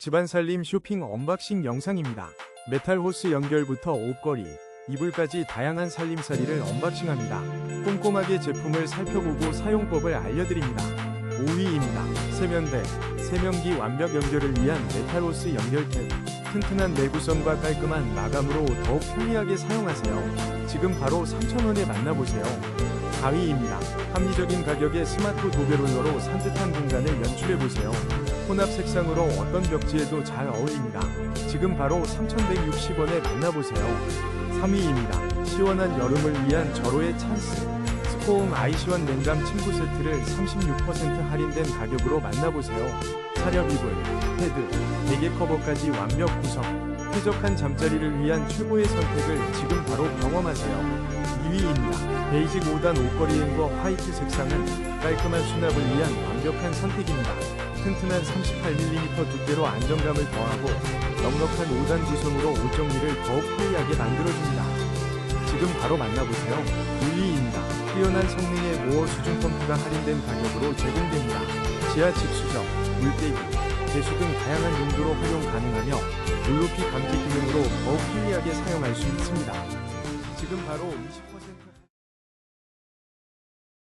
집안 살림 쇼핑 언박싱 영상입니다. 메탈 호스 연결부터 옷걸이, 이불까지 다양한 살림살이를 언박싱합니다. 꼼꼼하게 제품을 살펴보고 사용법을 알려드립니다. 5위입니다. 세면대, 세면기 완벽 연결을 위한 메탈 호스 연결탭. 튼튼한 내구성과 깔끔한 마감으로 더욱 편리하게 사용하세요. 지금 바로 3,000원에 만나보세요. 4위입니다. 합리적인 가격의 스마트 도배롤러로 산뜻한 공간을 연출해보세요. 혼합 색상으로 어떤 벽지에도 잘 어울립니다. 지금 바로 3,160원에 만나보세요. 3위입니다. 시원한 여름을 위한 절호의 찬스. 스코움 아이시원 냉감 침구 세트를 36% 할인된 가격으로 만나보세요. 차렵 이불, 패드, 베개 커버까지 완벽 구성. 쾌적한 잠자리를 위한 최고의 선택을 지금 바로 경험하세요. 2위입니다. 베이직 5단 옷걸이 앵거 화이트 색상은 깔끔한 수납을 위한 완벽한 선택입니다. 튼튼한 38mm 두께로 안정감을 더하고 넉넉한 5단 구성으로 옷 정리를 더욱 편리하게 만들어줍니다. 지금 바로 만나보세요. 1위입니다. 뛰어난 성능의 모어 수중 펌프가 할인된 가격으로 제공됩니다. 지하 직수정, 물빼기, 배수 등 다양한 용도로 활용 가능하며 물높이 감지 기능으로 더욱 편리하게 사용할 수 있습니다. 지금 바로 20%